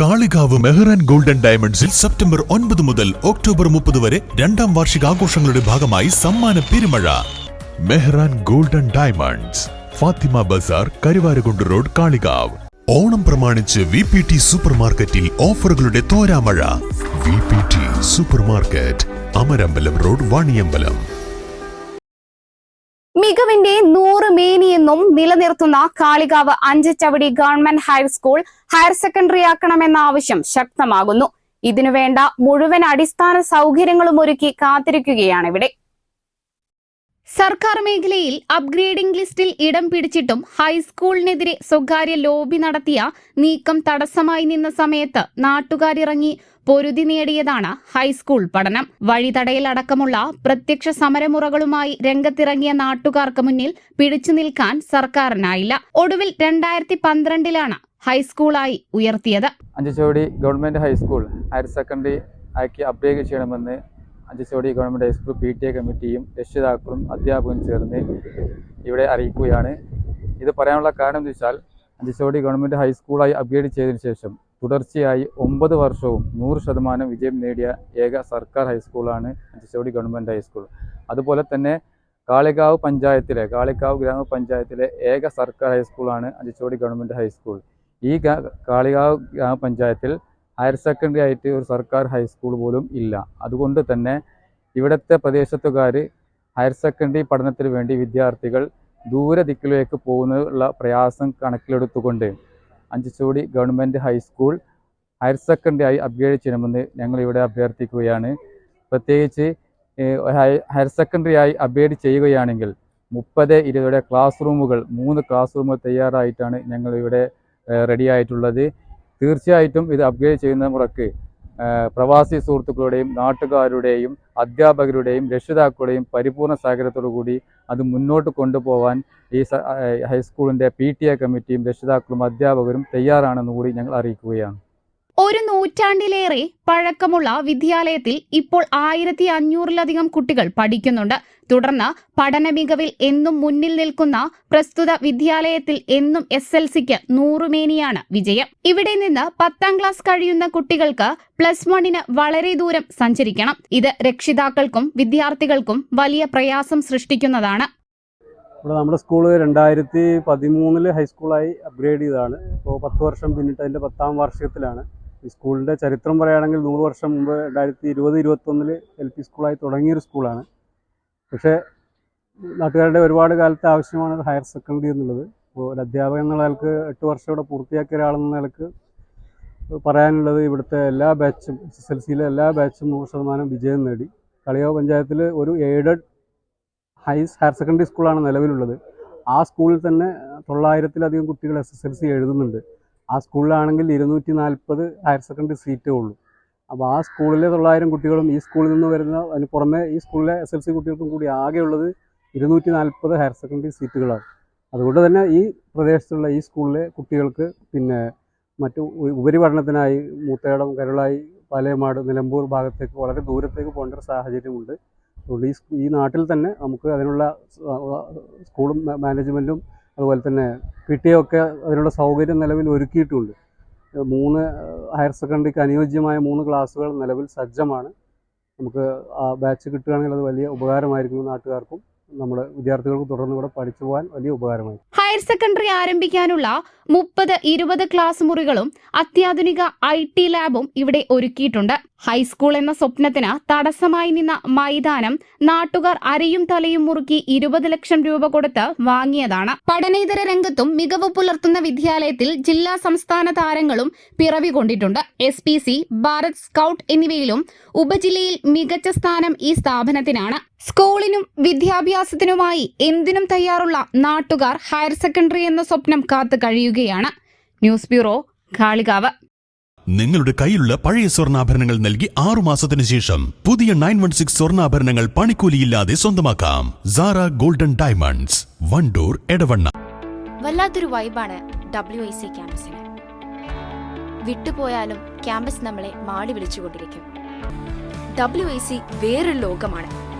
Kalikavu Mehran golden ഡയമണ്ട്സിൽ September ഒൻപത് മുതൽ ഒക്ടോബർ മുപ്പത് വരെ രണ്ടാം വാർഷിക ആഘോഷങ്ങളുടെ ഭാഗമായി സമ്മാന പെരുമഴ. Mehran golden diamonds Fathima Bazar Karuvarakundu road Kalikavu. Onam പ്രമാണിച്ച് വി പി ടി സൂപ്പർ മാർക്കറ്റിൽ ഓഫറുകളുടെ തോരാമഴ. V P T super market Amarambalam road Vaniyambalam. മികവിന്റെ നൂറ് മേനിയെന്നും നിലനിർത്തുന്ന Kalikavu Anchachavadi government high school higher secondary ആക്കണമെന്ന ആവശ്യം ശക്തമാകുന്നു. ഇതിനുവേണ്ട മുഴുവൻ അടിസ്ഥാന സൗകര്യങ്ങളും ഒരുക്കി കാത്തിരിക്കുകയാണിവിടെ സർക്കാർ മേഖലയിൽ അപ്ഗ്രേഡിംഗ് ലിസ്റ്റിൽ ഇടം പിടിച്ചിട്ടും ഹൈസ്കൂളിനെതിരെ സ്വകാര്യ ലോബി നടത്തിയ നീക്കം തടസ്സമായി നിന്ന സമയത്ത് നാട്ടുകാരിറങ്ങി പൊരുതി നേടിയതാണ് ഹൈസ്കൂൾ പഠനം. വഴിതടയിലടക്കമുള്ള പ്രത്യക്ഷ സമരമുറകളുമായി രംഗത്തിറങ്ങിയ നാട്ടുകാർക്ക് മുന്നിൽ പിടിച്ചു നിൽക്കാൻ സർക്കാരിനായില്ല. ഒടുവിൽ രണ്ടായിരത്തി പന്ത്രണ്ടിലാണ് ഹൈസ്കൂളായി ഉയർത്തിയത്. Anchachavadi government high school higher secondary ആക്കി അപ്ഗ്രേഡ് ചെയ്യണമെന്ന് Anchachavadi government high school P T A കമ്മിറ്റിയും രക്ഷിതാക്കളും അധ്യാപകരും ചേർന്ന് ഇവിടെ അറിയിക്കുകയാണ്. ഇത് പറയാനുള്ള കാരണം എന്ന് വെച്ചാൽ അഞ്ചച്ചോടി ഗവൺമെന്റ് ഹൈസ്കൂളായി അപ്ഗ്രേഡ് ചെയ്തതിനു ശേഷം തുടർച്ചയായി ഒമ്പത് വർഷവും നൂറ് ശതമാനം വിജയം നേടിയ ഏക സർക്കാർ ഹൈസ്കൂളാണ് അഞ്ചച്ചോടി ഗവൺമെന്റ് ഹൈസ്കൂൾ. അതുപോലെ തന്നെ കാളികാവ് പഞ്ചായത്തിലെ കാളികാവ് ഗ്രാമപഞ്ചായത്തിലെ ഏക സർക്കാർ ഹൈസ്കൂളാണ് അഞ്ചച്ചോടി ഗവൺമെന്റ് ഹൈസ്കൂൾ. ഈ കാളികാവ് ഗ്രാമപഞ്ചായത്തിൽ ഹയർ സെക്കൻഡറി ആയിട്ട് ഒരു സർക്കാർ ഹൈസ്കൂൾ പോലും ഇല്ല. അതുകൊണ്ട് തന്നെ ഇവിടുത്തെ പ്രദേശത്തുകാർ ഹയർ സെക്കൻഡറി പഠനത്തിന് വേണ്ടി വിദ്യാർത്ഥികൾ ദൂര ദിക്കിലേക്ക് പോകുന്നതിനുള്ള പ്രയാസം കണക്കിലെടുത്തുകൊണ്ട് Anchachavadi government high school higher secondary ആയി അപ്ഗ്രേഡ് ചെയ്യണമെന്ന് ഞങ്ങളിവിടെ അഭ്യർത്ഥിക്കുകയാണ്. പ്രത്യേകിച്ച് ഹയർ സെക്കൻഡറി ആയി അപ്ഗ്രേഡ് ചെയ്യുകയാണെങ്കിൽ മുപ്പത് ഇരുപതോടെ ക്ലാസ് റൂമുകൾ മൂന്ന് ക്ലാസ് റൂമുകൾ തയ്യാറായിട്ടാണ് ഞങ്ങളിവിടെ റെഡി ആയിട്ടുള്ളത്. തീർച്ചയായിട്ടും ഇത് അപ്ഗ്രേഡ് ചെയ്യുന്ന മുറക്ക് പ്രവാസി സുഹൃത്തുക്കളുടെയും നാട്ടുകാരുടെയും അധ്യാപകരുടെയും രക്ഷിതാക്കളുടെയും പരിപൂർണ സഹകരണത്തോടു കൂടി അത് മുന്നോട്ട് കൊണ്ടുപോകാൻ ഈ ഹൈസ്കൂളിന്റെ പി ടി എ കമ്മിറ്റിയും രക്ഷിതാക്കളും അധ്യാപകരും തയ്യാറാണെന്ന് കൂടി ഞങ്ങൾ അറിയിക്കുകയാണ്. ഒരു നൂറ്റാണ്ടിലേറെ പഴക്കമുള്ള വിദ്യാലയത്തിൽ ഇപ്പോൾ ആയിരത്തി അഞ്ഞൂറിലധികം കുട്ടികൾ പഠിക്കുന്നുണ്ട്. തുടർന്ന് പഠന മികവിൽ എന്നും മുന്നിൽ നിൽക്കുന്ന പ്രസ്തുത വിദ്യാലയത്തിൽ എന്നും എസ് എൽ സിക്ക് നൂറുമേനിയാണ് വിജയം. ഇവിടെ നിന്ന് പത്താം ക്ലാസ് കഴിയുന്ന കുട്ടികൾക്ക് പ്ലസ് വണ്ണിന് വളരെ ദൂരം സഞ്ചരിക്കണം. ഇത് രക്ഷിതാക്കൾക്കും വിദ്യാർത്ഥികൾക്കും വലിയ പ്രയാസം സൃഷ്ടിക്കുന്നതാണ്. ഇവിടെ നമ്മുടെ സ്കൂൾ രണ്ടായിരത്തി പതിമൂന്നിൽ ഹൈസ്കൂളായി അപ്ഗ്രേഡ് ചെയ്തതാണ്. ഇപ്പോൾ പത്ത് വർഷം പിന്നിട്ട് അതിന്റെ പത്താം വാർഷികത്തിലാണ്. സ്കൂളിന്റെ ചരിത്രം പറയുകയാണെങ്കിൽ നൂറ് വർഷം മുമ്പ് രണ്ടായിരത്തി ഇരുപത് ഇരുപത്തൊന്നിൽ എൽ പി സ്കൂളായി തുടങ്ങിയൊരു സ്കൂളാണ്. പക്ഷേ നാട്ടുകാരുടെ ഒരുപാട് കാലത്തെ ആവശ്യമാണ് ഹയർ സെക്കൻഡറി എന്നുള്ളത്. അപ്പോൾ ഒരു അധ്യാപകൻ എന്നുള്ള നിലയ്ക്ക് എട്ട് വർഷം ഇവിടെ പൂർത്തിയാക്കിയ ഒരാളെന്ന നിലയ്ക്ക് പറയാനുള്ളത് ഇവിടുത്തെ എല്ലാ ബാച്ചും എസ് എസ് എൽ സിയിലെ എല്ലാ ബാച്ചും നൂറ് ശതമാനം വിജയം നേടി. കളിയാവ് പഞ്ചായത്തിൽ ഒരു എയ്ഡഡ് ഹൈ ഹയർ സെക്കൻഡറി സ്കൂളാണ് നിലവിലുള്ളത്. ആ സ്കൂളിൽ തന്നെ തൊള്ളായിരത്തിലധികം കുട്ടികൾ എസ് എസ് എൽ സി എഴുതുന്നുണ്ട്. ആ സ്കൂളിലാണെങ്കിൽ ഇരുന്നൂറ്റി നാൽപ്പത് ഹയർ സെക്കൻഡറി സീറ്റേ ഉള്ളൂ. അപ്പോൾ ആ സ്കൂളിലെ തൊള്ളായിരം കുട്ടികളും ഈ സ്കൂളിൽ നിന്ന് വരുന്ന അതിന് പുറമെ ഈ സ്കൂളിലെ എസ് എൽ സി കുട്ടികൾക്കും കൂടി ആകെയുള്ളത് ഇരുന്നൂറ്റി നാൽപ്പത് ഹയർ സെക്കൻഡറി സീറ്റുകളാണ്. അതുകൊണ്ട് തന്നെ ഈ പ്രദേശത്തുള്ള ഈ സ്കൂളിലെ കുട്ടികൾക്ക് പിന്നെ മറ്റു ഉപരിപഠനത്തിനായി മൂത്തേടം കരുളായി പാലയമാട് നിലമ്പൂർ ഭാഗത്തേക്ക് വളരെ ദൂരത്തേക്ക് പോകേണ്ട ഒരു സാഹചര്യമുണ്ട്. അതുകൊണ്ട് ഈ ഈ നാട്ടിൽ തന്നെ നമുക്ക് അതിനുള്ള സ്കൂളും മാനേജ്മെന്റും അതുപോലെ തന്നെ കിട്ടിയൊക്കെ അതിനുള്ള സൗകര്യം നിലവിൽ ഒരുക്കിയിട്ടുണ്ട്. മൂന്ന് ഹയർ സെക്കൻഡറിക്ക് അനുയോജ്യമായ മൂന്ന് ക്ലാസ്സുകൾ നിലവിൽ സജ്ജമാണ്. നമുക്ക് ആ ബാച്ച് കിട്ടുകയാണെങ്കിൽ അത് വലിയ ഉപകാരമായിരിക്കും നാട്ടുകാർക്കും. നമ്മുടെ വിദ്യാർത്ഥികൾക്ക് തുടർന്ന് ഇവിടെ പഠിച്ചു പോകാൻ വലിയ ഉപകാരമായി. ഹയർ സെക്കൻഡറി ആരംഭിക്കാനുള്ള മുപ്പത് ഇരുപത് ക്ലാസ് മുറികളും അത്യാധുനിക ഐ ടി ലാബും ഇവിടെ ഒരുക്കിയിട്ടുണ്ട്. ഹൈസ്കൂൾ എന്ന സ്വപ്നത്തിന് തടസ്സമായി നിന്ന മൈതാനം നാട്ടുകാർ അരയും തലയും മുറുക്കി ഇരുപത് ലക്ഷം രൂപ കൊടുത്ത് വാങ്ങിയതാണ്. പഠനേതര രംഗത്തും മികവ് പുലർത്തുന്ന വിദ്യാലയത്തിൽ ജില്ലാ സംസ്ഥാന താരങ്ങളും പിറവി കൊണ്ടിട്ടുണ്ട്. S P C Bharat scout എന്നിവയിലും ഉപജില്ലയിൽ മികച്ച സ്ഥാനം ഈ സ്ഥാപനത്തിനാണ്. സ്കൂളിനും വിദ്യാഭ്യാസത്തിനുമായി എന്തിനും തയ്യാറുള്ള നാട്ടുകാർ ഹയർ സെക്കൻഡറി എന്ന സ്വപ്നം കാത്തു കഴിയുകയാണ്. News bureau Kalikavu. നിങ്ങളുടെ കയ്യിലുള്ള പഴയ സ്വർണാഭരണങ്ങൾ നൽകി ആറു മാസത്തിനു ശേഷം പുതിയ നയൻ വൺ സിക്സ് സ്വർണാഭരണങ്ങൾ പണിക്കൂലിയില്ലാതെ സ്വന്തമാക്കാം. Sara golden diamonds Wandoor Edavanna. വല്ലാത്തൊരു വൈബാണ് ഡബ്ല്യു ഐ സി ക്യാമ്പസിന്. വിട്ടുപോയാലും ക്യാമ്പസ് നമ്മളെ മാടി വിളിച്ചുകൊണ്ടിരിക്കും. ഡബ്ല്യു ഐ സി വേറൊരു ലോകമാണ്.